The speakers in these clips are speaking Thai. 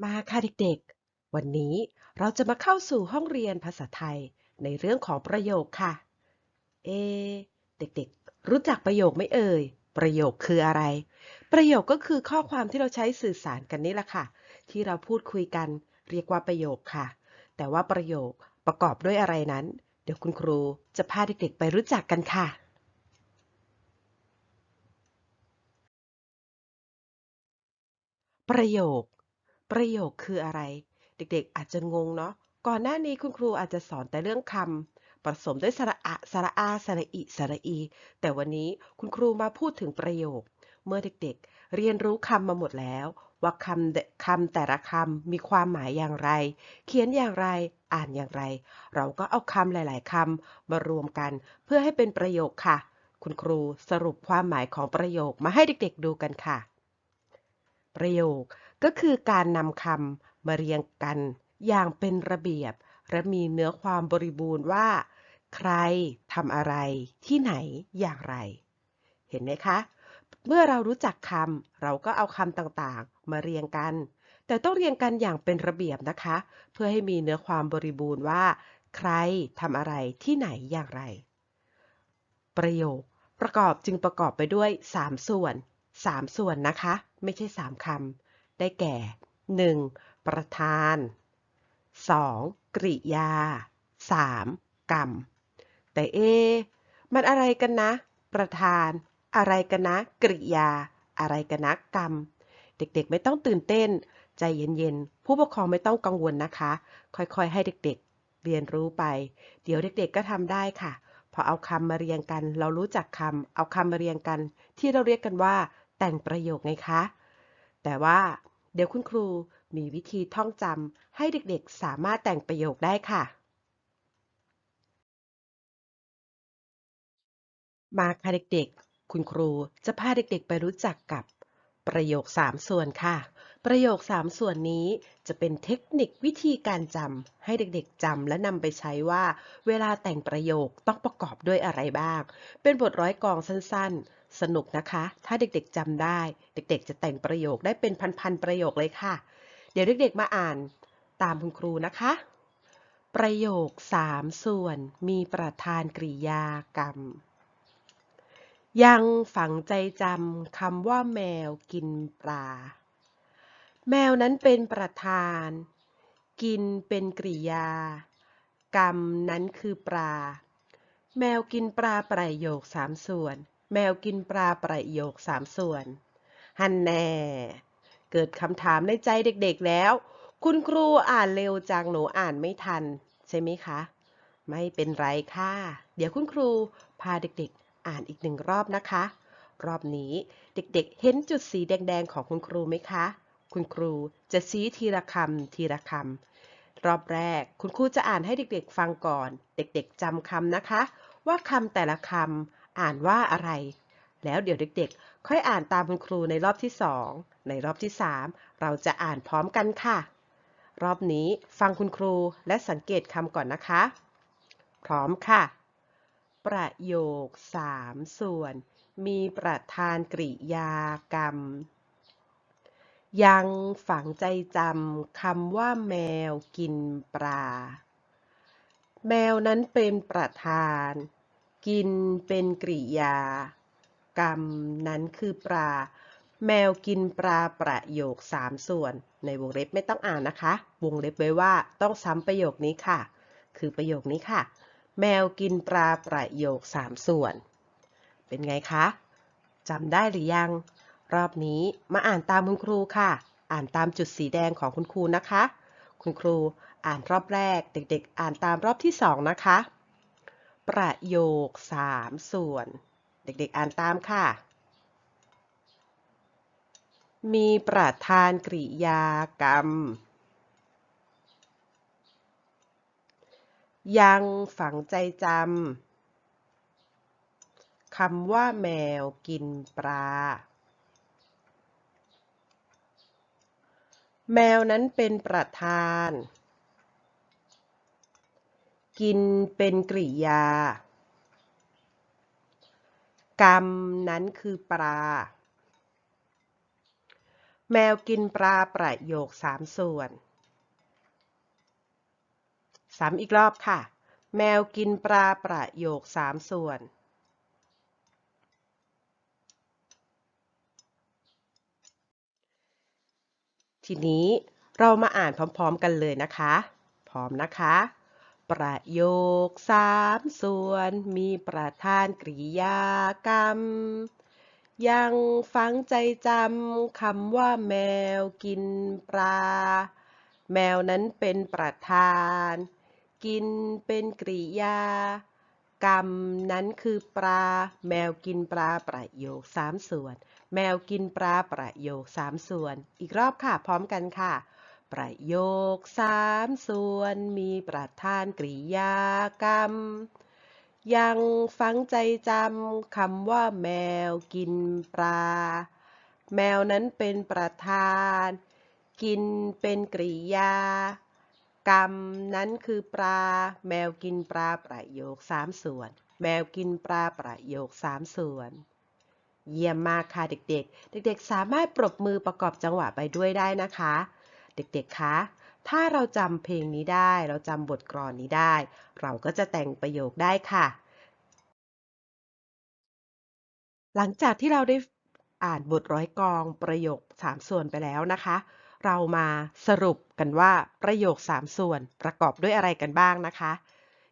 มาค่ะเด็กๆ วันนี้เราจะมาเข้าสู่ห้องเรียนภาษาไทยในเรื่องของประโยคค่ะ เอ เด็กๆ รู้จักประโยคไหมเอ่ย ประโยคคืออะไร ประโยคก็คือข้อความที่เราใช้สื่อสารกันนี่แหละค่ะ ที่เราพูดคุยกันเรียกว่าประโยคค่ะ แต่ว่าประโยคประกอบด้วยอะไรนั้น เดี๋ยวคุณครูจะพาเด็กๆ ไปรู้จักกันค่ะ ประโยค ประโยคคืออะไร เด็กๆ อาจจะงงเนาะ ก่อนหน้านี้คุณครูอาจจะสอนแต่เรื่องคำผสมด้วยสระอะสระอาสระอิสระอี แต่วันนี้คุณครูมาพูดถึงประโยค เมื่อเด็กๆ เรียนรู้คำมาหมดแล้ว ว่าคำคำแต่ละคำมีความหมายอย่างไร เขียนอย่างไรอ่านอย่างไร เราก็เอาคำหลาย ๆคำมารวมกันเพื่อให้เป็นประโยคค่ะ คุณครูสรุปความหมายของประโยคมาให้เด็กๆดูกันค่ะ ประโยค ก็คือการนำคำมาเรียงกัน อย่างเป็นระเบียบ และมีเนื้อความบริบูรณ์ว่า ใครทำอะไร ที่ไหนอย่างไร เห็นไหมคะ เมื่อเรารู้จักคำเราก็เอาคำต่างๆ มาเรียงกัน แต่ต้องเรียงกันอย่างเป็นระเบียบนะคะ เพื่อให้มีเนื้อความบริบูรณ์ว่า ใครทำอะไรที่ไหนอย่างไร ประโยคประกอบจึงประกอบไปด้วย 3 ส่วน 3 ส่วนนะคะ ไม่ใช่ 3คำ ได้แก่ 1. ประธาน 2. กริยา 3. กรรม แต่เอะมันอะไรกันนะ ประธาน อะไรกันนะ กริยา อะไรกันนะกรรม เด็กๆไม่ต้องตื่นเต้น ใจเย็นๆ ผู้ปกครองไม่ต้องกังวลนะคะ ค่อยๆ ให้เด็กๆ เรียนรู้ไป เดี๋ยวเด็กๆ ก็ทำได้ค่ะพอเอาคำมาเรียงกัน เรารู้จักคำ เอาคำมาเรียงกัน ที่เราเรียกกันว่า แต่งประโยคไงคะ แต่ว่า เดี๋ยวคุณครูมีวิธีท่องจำให้เด็กๆ สามารถแต่งประโยคได้ค่ะ มาค่ะเด็กๆ คุณครูจะพาเด็กๆ ไปรู้จักกับประโยค 3 ส่วนค่ะ ประโยค 3 ส่วนนี้จะเป็นเทคนิควิธีการจำให้เด็กๆจำและนำไปใช้ว่า เวลาแต่งประโยคต้องประกอบด้วยอะไรบ้าง เป็นบทร้อยกองสั้นๆ สนุกนะคะ ถ้าเด็กๆจำได้ เด็กๆ จะแต่งประโยคได้เป็นพันๆประโยคเลยค่ะ เดี๋ยวเด็กๆมาอ่านตามคุณครูนะคะ ประโยค 3 ส่วนมีประธานกริยากรรม ยังฝังใจจำคำว่าแมวกินปลา แมวนั้นเป็นประธาน กินเป็นกริยา กรรมนั้นคือปลา แมวกินปลาประโยคสามส่วน แมวกินปลาประโยคสามส่วน ฮันแน่ เกิดคำถามในใจเด็กๆแล้ว คุณครูอ่านเร็วจังหนูอ่านไม่ทัน ใช่ไหมคะ ไม่เป็นไรค่ะ เดี๋ยวคุณครูพาเด็กๆ อ่านอีกหนึ่งรอบนะคะ รอบนี้เด็กๆ เห็นจุดสีแดงๆของคุณครูไหมคะ คุณครูจะชี้ทีละคำทีละคำรอบแรกคุณครูจะอ่านให้เด็กๆฟังก่อน เด็กๆจำคำนะคะ ว่าคำแต่ละคำ อ่านว่าอะไร แล้วเดี๋ยวเด็กๆ ค่อยอ่านตามคุณครูในรอบที่สอง ในรอบที่สามเราจะอ่านพร้อมกันค่ะ รอบนี้ฟังคุณครูและสังเกตคำก่อนนะคะ พร้อมค่ะ ประโยคสามส่วน มีประธานกริยากรรม ยังฝังใจจำคำว่าแมวกินปลา แมวนั้นเป็นประธาน กินเป็นกริยา กรรมนั้นคือปลา แมวกินปลาประโยคสามส่วน ในวงเล็บไม่ต้องอ่านนะคะ วงเล็บไว้ว่าต้องซ้ำประโยคนี้ค่ะ คือประโยคนี้ค่ะ แมวกินปลาประโยคสามส่วน เป็นไงคะจำได้หรือยัง รอบนี้มาอ่านตามคุณครูค่ะ อ่านตามจุดสีแดงของคุณครูนะคะ คุณครูอ่านรอบแรก เด็ก ๆ อ่านตามรอบที่สองนะคะ ประโยคสามส่วน เด็กๆอ่านตามค่ะ มีประธานกริยากรรม ยังฝังใจจำคำว่าแมวกินปลา แมวนั้นเป็นประธาน กินเป็นกริยา กรรมนั้นคือปลา แมวกินปลาประโยคสามส่วนซ้ำอีกรอบค่ะ แมวกินปลาประโยคสามส่วนทีนี้เรามาอ่านพร้อมๆกันเลยนะคะ พร้อมนะคะ ประโยคสามส่วนมีประธานกริยากรรม ยังฟังใจจำคำว่าแมวกินปลา แมวนั้นเป็นประธาน กินเป็นกริยากรรมนั้นคือปลา แมวกินปลาประโยคสามส่วน แมวกินปลาประโยคสามส่วน อีกรอบค่ะ พร้อมกันค่ะ ประโยคสามส่วนมีประธานกริยากรรม ยังฟังใจจำคำว่าแมวกินปลา แมวนั้นเป็นประธาน กินเป็นกริยา กรรมนั้นคือปลา แมวกินปลาประโยคสามส่วน แมวกินปลาประโยคสามส่วนเยี่ยมมากค่ะเด็กๆ เด็กๆ สามารถปรบมือประกอบจังหวะไปด้วยได้นะคะ เด็กๆ คะ ถ้าเราจำเพลงนี้ได้ เราจำบทกลอนนี้ได้ เราก็จะแต่งประโยคได้ค่ะ หลังจากที่เราได้อ่านบทร้อยกลองประโยคสามส่วนไปแล้วนะคะ เรามาสรุปกันว่าประโยคสามส่วนประกอบด้วยอะไรกันบ้างนะคะ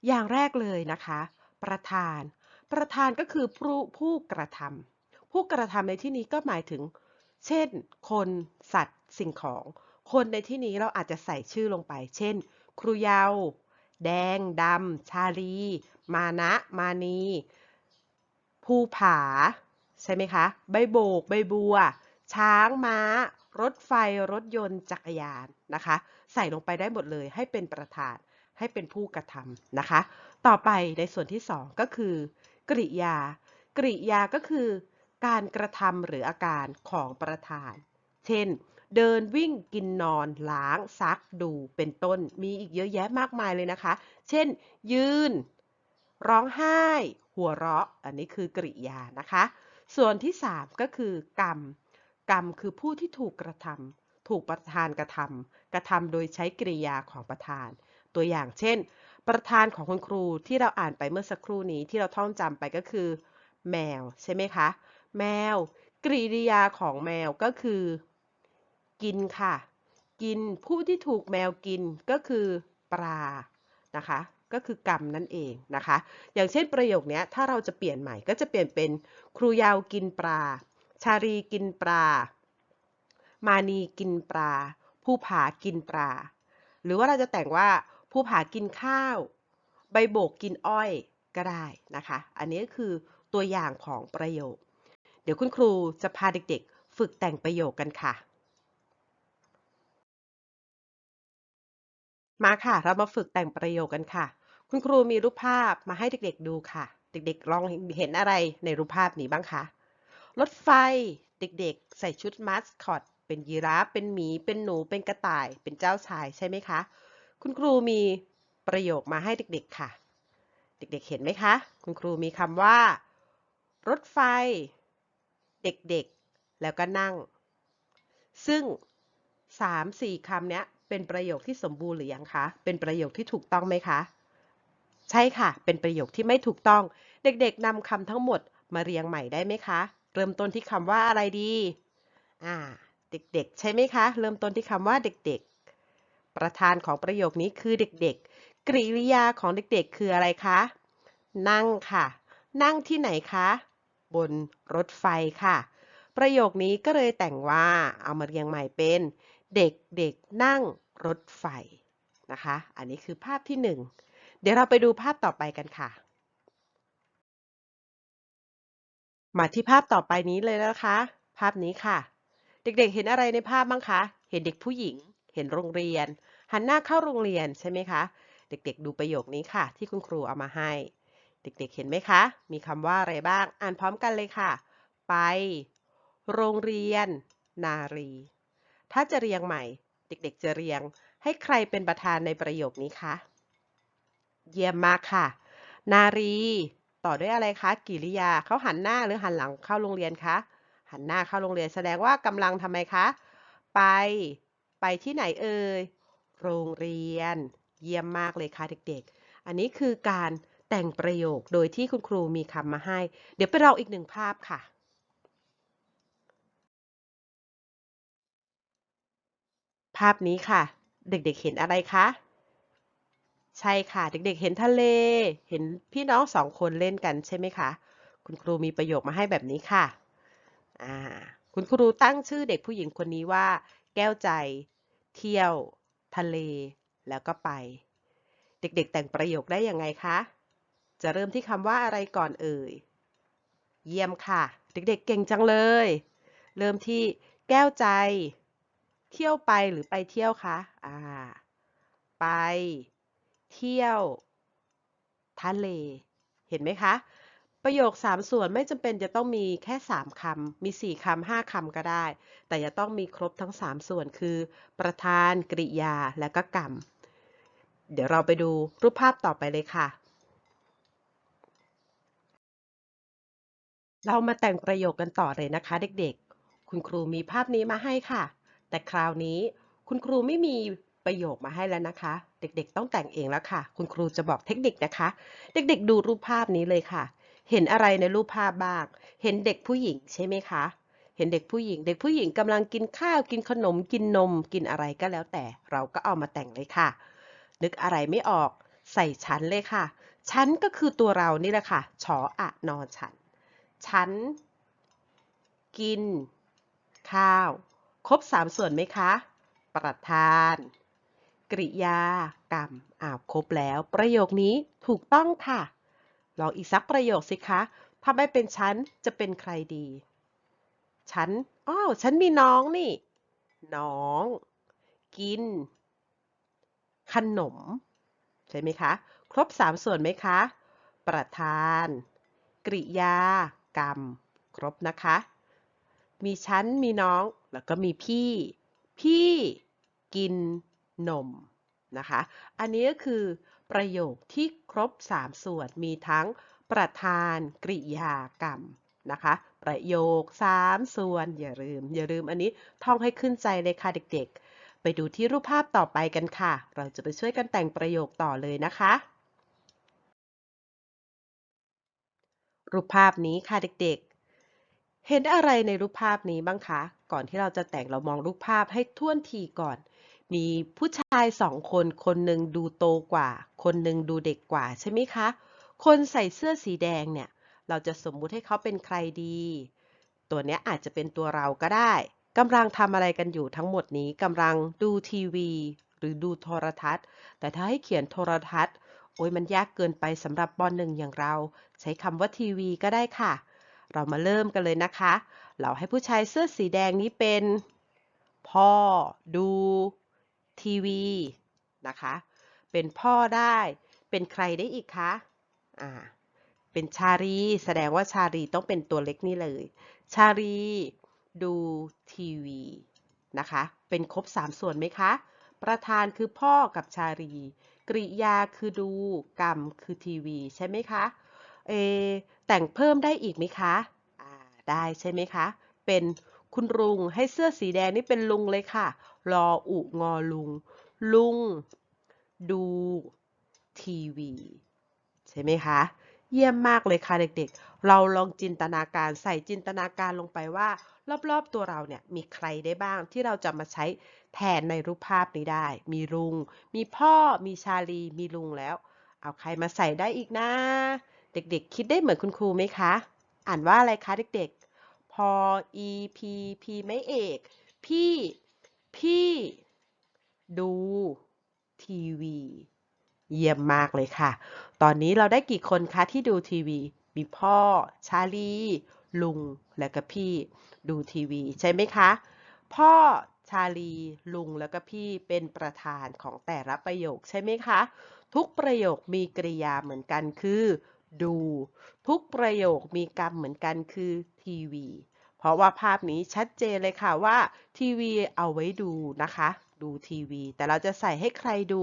อย่างแรกเลยนะคะ ประธาน ประธานก็คือผู้ผู้กระทำผู้กระทำในที่นี้ก็หมายถึง เช่น คน สัตว์ สิ่งของ คนในที่นี้เราอาจจะใส่ชื่อลงไป เช่น ครูเยาวแดง ดำ ชาลี มานะ มานีภูผา ใช่ไหมคะ ใบโบก ใบบัว ช้างม้า รถไฟ รถยนต์ จักรยานนะคะ ใส่ลงไปได้หมดเลยให้เป็นประธาน ให้เป็นผู้กระทำนะคะ ต่อไปในส่วนที่สองก็คือ กริยา กริยาก็คือ การกระทำหรืออาการของประธาน เช่น เดินวิ่งกินนอนล้างซักดูเป็นต้นมีอีกเยอะแยะมากมายเลยนะคะ เช่น ยืน ร้องไห้ หัวเราะ อันนี้คือกริยานะคะ ส่วนที่ 3 ก็คือกรรม กรรมคือผู้ที่ถูกกระทำถูกประธานกระทำกระทำโดยใช้กริยาของประธาน ตัวอย่างเช่น ประธานของคุณครูที่เราอ่านไปเมื่อสักครู่นี้ที่เราท่องจำไปก็คือ แมวใช่ไหมคะ แมว กริยาของแมวก็คือ กินค่ะ กินผู้ที่ถูกแมวกินก็คือปลานะคะ ก็คือกรรมนั่นเองนะคะ อย่างเช่นประโยคนี้ถ้าเราจะเปลี่ยนใหม่ก็จะเปลี่ยนเป็นครูยาวกินปลา ชารีกินปลา มานีกินปลา ผู้ผากินปลา หรือว่าเราจะแต่งว่าผู้ผากินข้าว ใบโบกกินอ้อยก็ได้นะคะ อันนี้ก็คือตัวอย่างของประโยค เดี๋ยวคุณครูจะพาเด็กๆ ฝึกแต่งประโยคกันค่ะ มาค่ะ เรามาฝึกแต่งประโยคกันค่ะ คุณครูมีรูปภาพมาให้เด็กๆดูค่ะ เด็กๆลองเห็นอะไรในรูปภาพนี้บ้างคะ รถไฟ เด็กๆ ใส่ชุดมัสคอต เป็นยีราฟ เป็นหมี เป็นหนู เป็นกระต่าย เป็นเจ้าชายใช่ไหมคะ คุณครูมีประโยคมาให้เด็กๆค่ะ เด็กๆ เห็นไหมคะ คุณครูมีคำว่า รถไฟ เด็กๆ แล้วก็นั่ง ซึ่ง 3-4คำเนี้ย เป็นประโยคที่สมบูรณ์หรือยังคะ เป็นประโยคที่ถูกต้องไหมคะ ใช่ค่ะ เป็นประโยคที่ไม่ถูกต้อง เด็กๆนำคำทั้งหมดมาเรียงใหม่ได้ไหมคะ เริ่มต้นที่คำว่าอะไรดี อ่า เด็กๆ ใช่ไหมคะ เริ่มต้นที่คำว่าเด็กๆ ประธานของประโยคนี้คือเด็กๆ กริยาของเด็กๆ คืออะไรคะ นั่งค่ะ นั่งที่ไหนคะ บนรถไฟค่ะ ประโยคนี้ก็เลยแต่งว่า เอามาเรียงใหม่เป็น เด็กๆนั่งรถไฟนะคะ อันนี้คือภาพที่หนึ่งเดี๋ยวเราไปดูภาพต่อไปกันค่ะ มาที่ภาพต่อไปนี้เลยนะคะ ภาพนี้ค่ะ เด็กๆเห็นอะไรในภาพบ้างคะ เห็นเด็กผู้หญิง เห็นโรงเรียน หันหน้าเข้าโรงเรียนใช่ไหมคะ เด็กๆ ดูประโยคนี้ค่ะ ที่คุณครูเอามาให้ เด็กๆ เห็นไหมคะ มีคำว่าอะไรบ้าง อ่านพร้อมกันเลยค่ะ ไป โรงเรียน นารี ถ้าจะเรียงใหม่ เด็กๆ จะเรียง ให้ใครเป็นประธานในประโยคนี้คะ เยี่ยมมากค่ะ นารี ต่อด้วยอะไรคะ กิริยาเขาหันหน้าหรือหันหลังเข้าโรงเรียนคะ หันหน้าเข้าโรงเรียนแสดงว่ากำลังทำไมคะ ไป ไปที่ไหนเอ่ย โรงเรียน เยี่ยมมากเลยค่ะเด็กๆ อันนี้คือการแต่งประโยคโดยที่คุณครูมีคำมาให้ เดี๋ยวไปลองอีกหนึ่งภาพค่ะ ภาพนี้ค่ะ เด็กๆเห็นอะไรคะ ใช่ค่ะ เด็กๆเห็นทะเล เห็นพี่น้องสองคนเล่นกันใช่ไหมคะ คุณครูมีประโยคมาให้แบบนี้ค่ะ อ่า คุณครูตั้งชื่อเด็กผู้หญิงคนนี้ว่า แก้วใจ เที่ยว ทะเล แล้วก็ไป เด็กๆแต่งประโยคได้ยังไงคะ จะเริ่มที่คำว่าอะไรก่อนเอ่ย เยี่ยมค่ะ เด็กๆเก่งจังเลย เริ่มที่แก้วใจ เที่ยวไปหรือไปเที่ยวคะ อ่า ไป เที่ยว ทะเล เห็นไหมคะ ประโยค 3 ส่วนไม่จำเป็นจะต้องมีแค่ 3คำมี 4คำ5คำก็ได้ แต่จะต้องมีครบทั้ง 3 ส่วนคือ ประธาน กริยา และก็กรรม เดี๋ยวเราไปดูรูปภาพต่อไปเลยค่ะ เรามาแต่งประโยคกันต่อเลยนะคะ เด็กๆ คุณครูมีภาพนี้มาให้ค่ะ แต่คราวนี้คุณครูไม่มีประโยคมาให้แล้วนะคะ เด็กๆต้องแต่งเองแล้วค่ะ คุณครูจะบอกเทคนิคนะคะ เด็กๆดูรูปภาพนี้เลยค่ะ เห็นอะไรในรูปภาพบ้าง เห็นเด็กผู้หญิงใช่ไหมคะ เห็นเด็กผู้หญิง เด็กผู้หญิงกำลังกินข้าวกินขนมกินนม กินอะไรก็แล้วแต่ เราก็เอามาแต่งเลยค่ะ นึกอะไรไม่ออกใส่ฉันเลยค่ะฉันก็คือตัวเรานี่แหละค่ะชออะนอฉันฉันกิน ข้าว ครบสามส่วนไหมคะ ประธาน กริยา กรรมอ้าวครบแล้ว ประโยคนี้ถูกต้องค่ะ ลองอีกสักประโยคสิคะ ถ้าไม่เป็นฉันจะเป็นใครดี ฉันอ้าวฉันมีน้องนี่ น้อง กิน ขนม ใช่ไหมคะ ครบสามส่วนไหมคะ ประธาน กริยา กรรม ครบนะคะ มีฉันมีน้อง แล้วก็มีพี่ พี่กินนมนะคะ อันนี้ก็คือประโยคที่ครบ 3 ส่วนมีทั้งประธานกริยากรรมนะคะ ประโยค 3 ส่วน อย่าลืม อย่าลืมอันนี้ท่องให้ขึ้นใจเลยค่ะเด็กๆ ไปดูที่รูปภาพต่อไปกันค่ะ เราจะไปช่วยกันแต่งประโยคต่อเลยนะคะ รูปภาพนี้ค่ะเด็กๆ เห็นอะไรในรูปภาพนี้บ้างคะ ก่อนที่เราจะแต่งเรามองรูปภาพให้ท่วนทีก่อน มีผู้ชายสองคน คนหนึ่งดูโตกว่า คนหนึ่งดูเด็กกว่าใช่ไหมคะ คนใส่เสื้อสีแดงเนี่ย เราจะสมมุติให้เขาเป็นใครดี ตัวเนี้ยอาจจะเป็นตัวเราก็ได้กำลังทำอะไรกันอยู่ทั้งหมดนี้กำลังดูทีวี หรือดูโทรทัศน์ แต่ถ้าให้เขียนโทรทัศน์ โอ้ยมันยากเกินไปสำหรับปหนึ่งอย่างเรา ใช้คำว่าทีวีก็ได้ค่ะ เรามาเริ่มกันเลยนะคะ เราให้ผู้ชายเสื้อสีแดงนี้เป็น พ่อดูทีวีนะคะ เป็นพ่อได้ เป็นใครได้อีกคะอ่าเป็นชาลีแสดงว่าชาลีต้องเป็นตัวเล็กนี่เลย ชาลีดูทีวีนะคะ เป็นครบ 3 ส่วนไหมคะ ประธานคือพ่อกับชาลีกริยาคือดู กรรมคือทีวี ใช่ไหมคะ เอ แต่งเพิ่มได้อีกไหมคะ ได้ใช่ไหมคะ เป็นคุณลุงให้เสื้อสีแดงนี่เป็นลุงเลยค่ะ รออุงอลุง ลุง ดู ทีวี ใช่ไหมคะ เยี่ยมมากเลยค่ะเด็กๆ เราลองจินตนาการใส่จินตนาการลงไปว่า รอบๆตัวเราเนี่ยมีใครได้บ้างที่เราจะมาใช้แทนในรูปภาพนี้ได้ มีลุง มีพ่อ มีชาลี มีลุงแล้ว เอาใครมาใส่ได้อีกนะ เด็กๆ คิดได้เหมือนคุณครูไหมคะ อ่านว่าอะไรคะเด็กๆ อ e p p ไม่เอก พี่ พี่ ดู ทีวี เยี่ยมมากเลยค่ะ ตอนนี้เราได้กี่คนคะที่ดูทีวี มีพ่อ ชาลี ลุง และก็พี่ ดูทีวี ใช่ไหมคะ พ่อชาลี ลุงแล้วก็พี่เป็นประธานของแต่ละประโยคใช่ไหมคะ ทุกประโยคมีกริยาเหมือนกันคือ ดู ทุกประโยคมีกรรมเหมือนกันคือทีวี เพราะว่าภาพนี้ชัดเจนเลยค่ะว่าทีวีเอาไว้ดูนะคะ ดูทีวี แต่เราจะใส่ให้ใครดู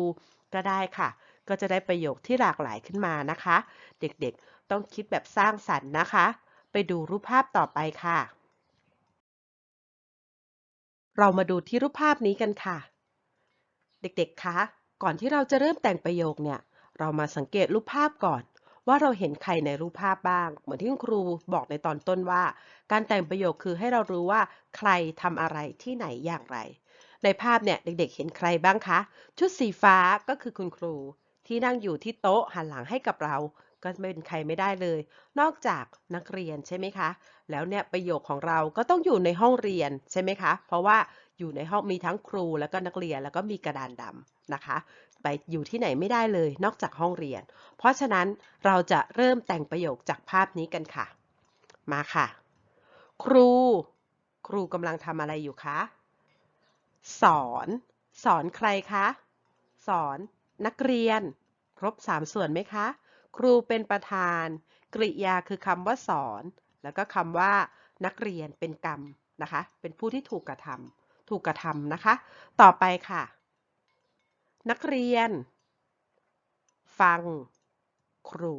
ก็ได้ค่ะ ก็จะได้ประโยคที่หลากหลายขึ้นมานะคะ เด็กๆต้องคิดแบบสร้างสรรค์นะคะ ไปดูรูปภาพต่อไปค่ะ เรามาดูที่รูปภาพนี้กันค่ะ เด็กๆคะก่อนที่เราจะเริ่มแต่งประโยคเนี่ย เรามาสังเกตรูปภาพก่อน ว่าเราเห็นใครในรูปภาพบ้าง เหมือนที่คุณครูบอกในตอนต้นว่า การแต่งประโยคคือให้เรารู้ว่าใครทำอะไรที่ไหนอย่างไร ในภาพเนี่ยเด็กๆ เห็นใครบ้างคะ ชุดสีฟ้าก็คือคุณครู ที่นั่งอยู่ที่โต๊ะหันหลังให้กับเรา ก็ไม่เป็นใครไม่ได้เลย นอกจากนักเรียนใช่ไหมคะ แล้วเนี่ยประโยคของเราก็ต้องอยู่ในห้องเรียนใช่ไหมคะ เพราะว่าอยู่ในห้องมีทั้งครูแล้วก็นักเรียนแล้วก็มีกระดานดำนะคะ ไปอยู่ที่ไหนไม่ได้เลยนอกจากห้องเรียน เพราะฉะนั้นเราจะเริ่มแต่งประโยคจากภาพนี้กันค่ะ มาค่ะ ครู ครูกำลังทำอะไรอยู่คะ สอน สอนใครคะ สอนนักเรียน ครบสามส่วนไหมคะ ครูเป็นประธาน กริยาคือคำว่าสอน แล้วก็คำว่า นักเรียนเป็นกรรมนะคะ เป็นผู้ที่ถูกกระทำถูกกระทำนะคะ ต่อไปค่ะ นักเรียน ฟัง ครู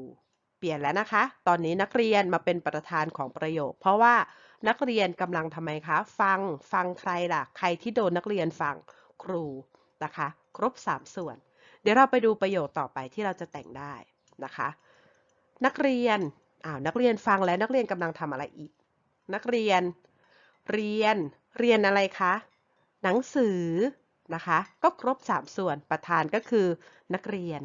เปลี่ยนแล้วนะคะ ตอนนี้นักเรียนมาเป็นประธานของประโยค เพราะว่านักเรียนกำลังทำไมคะ ฟัง ฟังใครล่ะ ใครที่โดนนักเรียนฟัง ครู นะคะ ครบ 3 ส่วน เดี๋ยวเราไปดูประโยคต่อไปที่เราจะแต่งได้นะคะ นักเรียน อ้าว นักเรียนฟังแล้วนักเรียนกำลังทำอะไรอีก นักเรียน เรียน เรียนอะไรคะ หนังสือ นะคะ ก็ครบ 3 ส่วนประธานก็คือ นักเรียน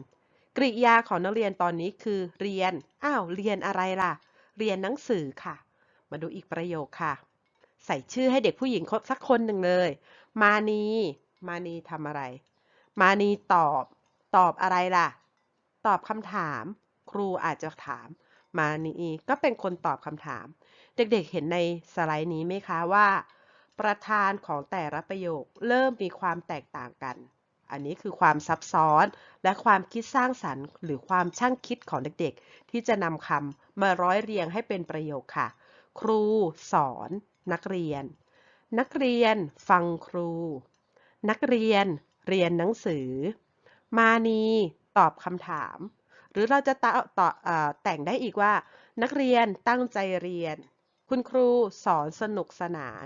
กริยาของนักเรียนตอนนี้คือ เรียน อ้าว เรียนอะไรล่ะ เรียนหนังสือค่ะ มาดูอีกประโยคค่ะ ใส่ชื่อให้เด็กผู้หญิงสักคนหนึ่งเลย มานี มานีทำอะไร มานีตอบ ตอบอะไรล่ะ ตอบคำถาม ครูอาจจะถาม มานีก็เป็นคนตอบคำถาม เด็กๆเห็นในสไลด์นี้ไหมคะว่า ประธานของแต่ละประโยคเริ่มมีความแตกต่างกัน อันนี้คือความซับซ้อนและความคิดสร้างสรรค์หรือความช่างคิดของเด็กๆ ที่จะนำคำมาร้อยเรียงให้เป็นประโยคค่ะ ครู สอน นักเรียน นักเรียน ฟังครู นักเรียน เรียนหนังสือ มานี ตอบคำถาม หรือเราจะตต่อแต่งได้อีกว่า นักเรียนตั้งใจเรียน คุณครูสอนสนุกสนาน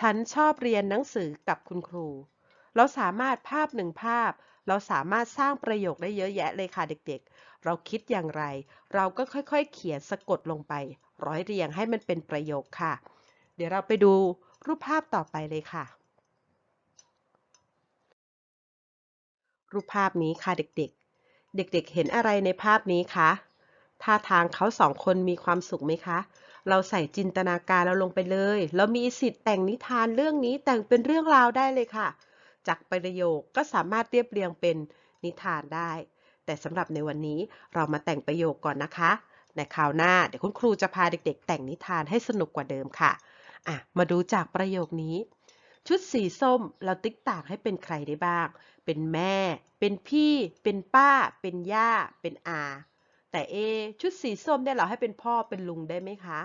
ฉันชอบเรียนหนังสือกับคุณครู เราสามารถภาพหนึ่งภาพ เราสามารถสร้างประโยคได้เยอะแยะเลยค่ะเด็กๆ เราคิดอย่างไร เราก็ค่อยๆ เขียนสะกดลงไป ร้อยเรียงให้มันเป็นประโยคค่ะ เดี๋ยวเราไปดูรูปภาพต่อไปเลยค่ะ รูปภาพนี้ค่ะเด็กๆ เด็กๆ เห็นอะไรในภาพนี้คะท่าทางเขาสองคนมีความสุขไหมคะ เราใส่จินตนาการเราลงไปเลย เรามีสิทธิ์แต่งนิทานเรื่องนี้แต่งเป็นเรื่องราวได้เลยค่ะ จากประโยคก็สามารถเรียบเรียงเป็นนิทานได้ แต่สำหรับในวันนี้เรามาแต่งประโยคก่อนนะคะ ในคราวหน้าเดี๋ยวคุณครูจะพาเด็ก ๆ แต่งนิทานให้สนุกกว่าเดิมค่ะอะ มาดูจากประโยคนี้ ชุดสีส้มเราติ๊กต่างให้เป็นใครได้บ้าง เป็นแม่ เป็นพี่ เป็นป้า เป็นย่า เป็นอา แต่เอชุดสีส้มเนี่ยเราให้เป็นพ่อเป็นลุงได้ไหมคะ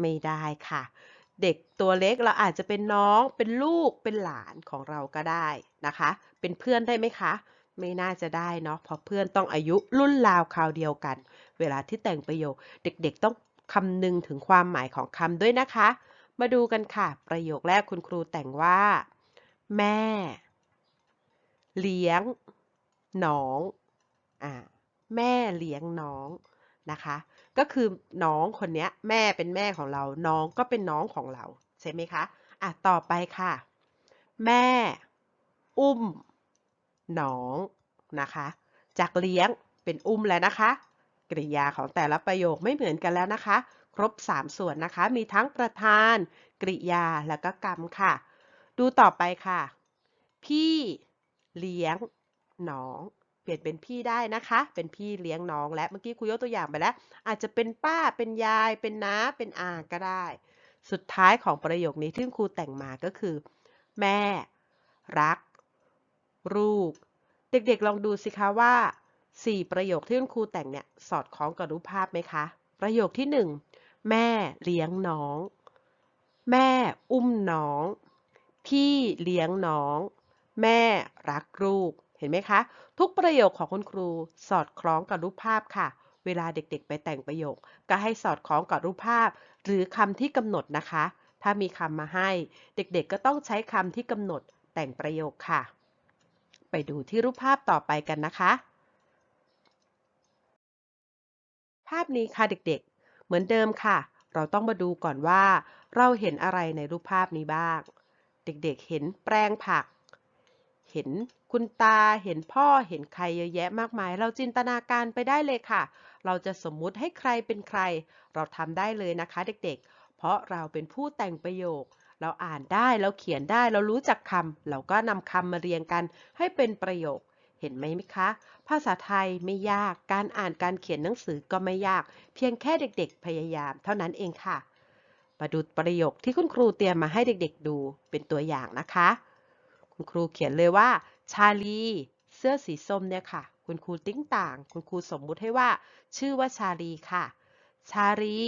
ไม่ได้ค่ะ เด็กตัวเล็กเราอาจจะเป็นน้องเป็นลูกเป็นหลานของเราก็ได้นะคะ เป็นเพื่อนได้ไหมคะ ไม่น่าจะได้เนาะเพราะเพื่อนต้องอายุรุ่นราวคราวเดียวกัน เวลาที่แต่งประโยค เด็กๆต้องคำนึงถึงความหมายของคำด้วยนะคะ มาดูกันค่ะ ประโยคแรกคุณครูแต่งว่า แม่ เลี้ยงน้อง อ่า แม่เลี้ยงน้องนะคะ ก็คือน้องคนนี้แม่เป็นแม่ของเรา น้องก็เป็นน้องของเราใช่ไหมคะอะต่อไปค่ะ แม่ อุ้มน้องนะคะ จากเลี้ยงเป็นอุ้มแล้วนะคะกริยาของแต่ละประโยคไม่เหมือนกันแล้วนะคะ ครบ 3 ส่วนนะคะ มีทั้งประธาน กริยาแล้วก็กรรมค่ะ ดูต่อไปค่ะ พี่เลี้ยงน้อง เปลี่ยนเป็นพี่ได้นะคะ เป็นพี่เลี้ยงน้อง และเมื่อกี้ครูยกตัวอย่างไปแล้ว อาจจะเป็นป้าเป็นยาย เป็นน้าเป็นอาก็ได้ สุดท้ายของประโยคนี้ที่ครูแต่งมาก็คือ แม่ รัก ลูก เด็กๆ ลองดูสิคะว่า 4 ประโยคที่คุณครูแต่งเนี่ยสอดคล้องกับรูปภาพไหมคะ ประโยคที่ 1 แม่เลี้ยงน้อง แม่อุ้มน้อง พี่เลี้ยงน้อง แม่รักลูก เห็นไหมคะ ทุกประโยคของคุณครูสอดคล้องกับรูปภาพค่ะ เวลาเด็กๆ ไปแต่งประโยค ก็ให้สอดคล้องกับรูปภาพ หรือคำที่กำหนดนะคะ ถ้ามีคำมาให้ เด็กๆ ก็ต้องใช้คำที่กำหนดแต่งประโยคค่ะ ไปดูที่รูปภาพต่อไปกันนะคะ ภาพนี้ค่ะเด็กๆ เหมือนเดิมค่ะ เราต้องมาดูก่อนว่า เราเห็นอะไรในรูปภาพนี้บ้าง เด็กๆ เห็นแปลงผัก เห็นคุณตาเห็นพ่อเห็นใครเยอะแยะมากมาย เราจินตนาการไปได้เลยค่ะ เราจะสมมุติให้ใครเป็นใคร เราทำได้เลยนะคะเด็กๆ เพราะเราเป็นผู้แต่งประโยค เราอ่านได้เราเขียนได้เรารู้จักคำเราก็นำคำมาเรียงกันให้เป็นประโยคเห็นไหมคะ ภาษาไทยไม่ยาก การอ่านการเขียนหนังสือก็ไม่ยาก เพียงแค่เด็กๆ พยายาม เท่านั้นเองค่ะมาดูประโยคที่คุณครูเตรียมมาให้เด็กๆดูเป็นตัวอย่างนะคะ คุณครูเขียนเลยว่า ชาลี เสื้อสีส้มเนี่ยค่ะ คุณครูติ้งต่าง คุณครูสมมุติให้ว่า ชื่อว่าชาลีค่ะ ชาลี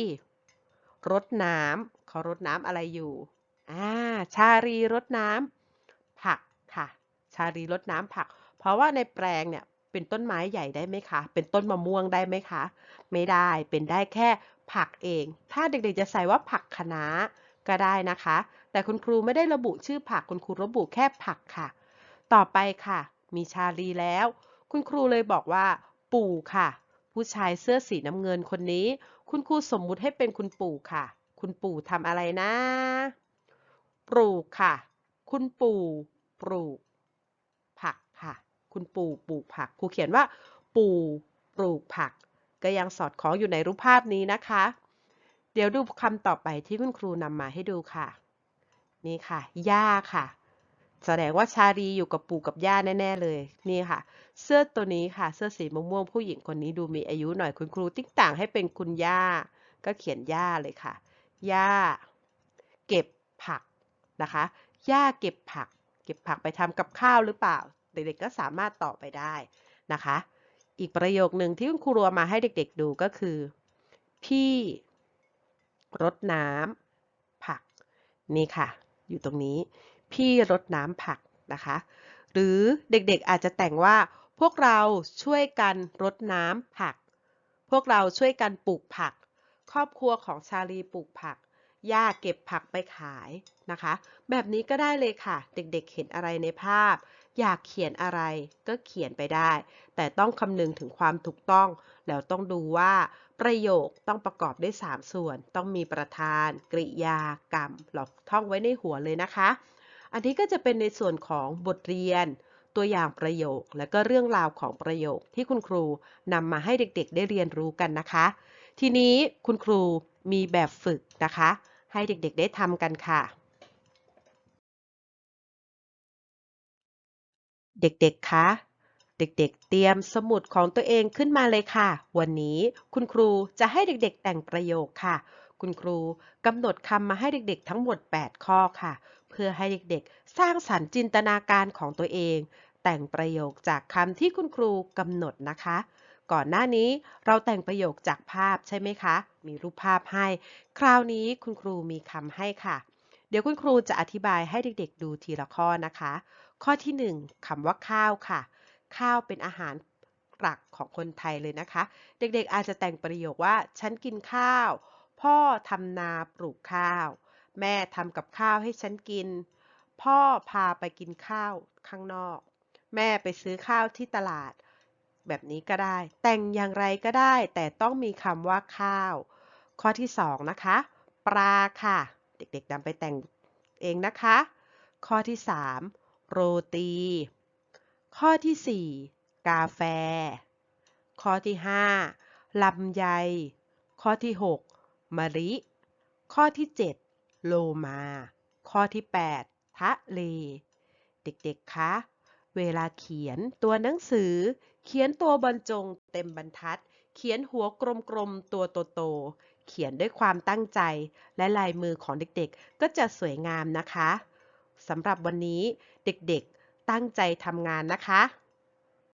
รดน้ำเขารดน้ำอะไรอยู่อ่าชาลีรดน้ำผักค่ะ ชาลีรดน้ำผัก เพราะว่าในแปลงเนี่ยเป็นต้นไม้ใหญ่ได้ไหมคะ เป็นต้นมะม่วงได้ไหมคะ ไม่ได้ เป็นได้แค่ผักเอง ถ้าเด็กๆจะใส่ว่าผักคะน้าก็ได้นะคะ แต่คุณครูไม่ได้ระบุชื่อผักคุณครูระบุแค่ผักค่ะ ต่อไปค่ะ มีชาลีแล้ว คุณครูเลยบอกว่า ปู่ค่ะ ผู้ชายเสื้อสีน้ำเงินคนนี้ คุณครูสมมุติให้เป็นคุณปู่ค่ะ คุณปู่ทำอะไรนะปลูกค่ะ คุณปู่ปลูก ผักค่ะ คุณปู่ปลูกผัก ครูเขียนว่า ปู่ปลูกผัก ก็ยังสอดคล้องอยู่ในรูปภาพนี้นะคะ เดี๋ยวดูคำต่อไปที่คุณครูนำมาให้ดูค่ะ นี่ค่ะย่าค่ะ แสดงว่าชาลีอยู่กับปู่กับย่าแน่ ๆ เลย นี่ค่ะ เสื้อตัวนี้ค่ะ เสื้อสีม่วงผู้หญิงคนนี้ดูมีอายุหน่อยคุณครูติ๊กต่างให้เป็นคุณย่า ก็เขียนย่าเลยค่ะย่าเก็บผักนะคะย่าเก็บผัก เก็บผักไปทำกับข้าวหรือเปล่า เด็กๆก็สามารถตอบไปได้นะคะ อีกประโยคหนึ่งที่คุณครูรวมมาให้เด็กๆดูก็คือ พี่รดน้ำผักนี่ค่ะ อยู่ตรงนี้ พี่รดน้ำผักนะคะ หรือเด็กๆอาจจะแต่งว่าพวกเราช่วยกันรดน้ำผัก พวกเราช่วยกันปลูกผัก ครอบครัวของชาลีปลูกผัก ย่าเก็บผักไปขายนะคะ แบบนี้ก็ได้เลยค่ะ เด็กๆเห็นอะไรในภาพ อยากเขียนอะไรก็เขียนไปได้ แต่ต้องคำนึงถึงความถูกต้อง แล้วต้องดูว่า ประโยคต้องประกอบด้วย 3 ส่วน ต้องมีประธาน กริยา กรรมเราท่องไว้ในหัวเลยนะคะ อันนี้ก็จะเป็นในส่วนของบทเรียน ตัวอย่างประโยค และก็เรื่องราวของประโยคที่คุณครูนำมาให้เด็กๆ ได้เรียนรู้กันนะคะ ทีนี้คุณครูมีแบบฝึกนะคะ ให้เด็กๆ ได้ทำกันค่ะ เด็กๆ คะ เด็กๆ เตรียมสมุดของตัวเองขึ้นมาเลยค่ะ วันนี้คุณครูจะให้เด็กๆ แต่งประโยคค่ะ คุณครูกำหนดคำมาให้เด็กๆ ทั้งหมด 8 ข้อค่ะ เพื่อให้เด็กๆ สร้างสรรค์จินตนาการของตัวเอง แต่งประโยคจากคำที่คุณครูกำหนดนะคะ ก่อนหน้านี้เราแต่งประโยคจากภาพใช่ไหมคะ มีรูปภาพให้ คราวนี้คุณครูมีคำให้ค่ะ เดี๋ยวคุณครูจะอธิบายให้เด็กๆ ดูทีละข้อนะคะ ข้อที่ 1คำว่าข้าวค่ะ ข้าวเป็นอาหารหลักของคนไทยเลยนะคะ เด็กๆอาจจะแต่งประโยคว่า ฉันกินข้าว พ่อทำนาปลูกข้าว แม่ทำกับข้าวให้ฉันกิน พ่อพาไปกินข้าวข้างนอก แม่ไปซื้อข้าวที่ตลาด แบบนี้ก็ได้ แต่งอย่างไรก็ได้ แต่ต้องมีคำว่าข้าว ข้อที่2นะคะ ปลาค่ะ เด็กๆนำไปแต่งเองนะคะ ข้อที่3โรตี ข้อที่ 4 กาแฟ ข้อที่ 5 ลำไย ข้อที่ 6 มะลิ ข้อที่ 7 โลมา ข้อที่ 8 ทะเล เด็กๆ คะ เวลาเขียนตัวหนังสือ เขียนตัวบรรจงเต็มบรรทัด เขียนหัวกลมๆ ตัวโตๆ เขียนด้วยความตั้งใจ และลายมือของเด็กๆ ก็จะสวยงามนะคะสำหรับวันนี้เด็กๆ ตั้งใจทำงานนะคะ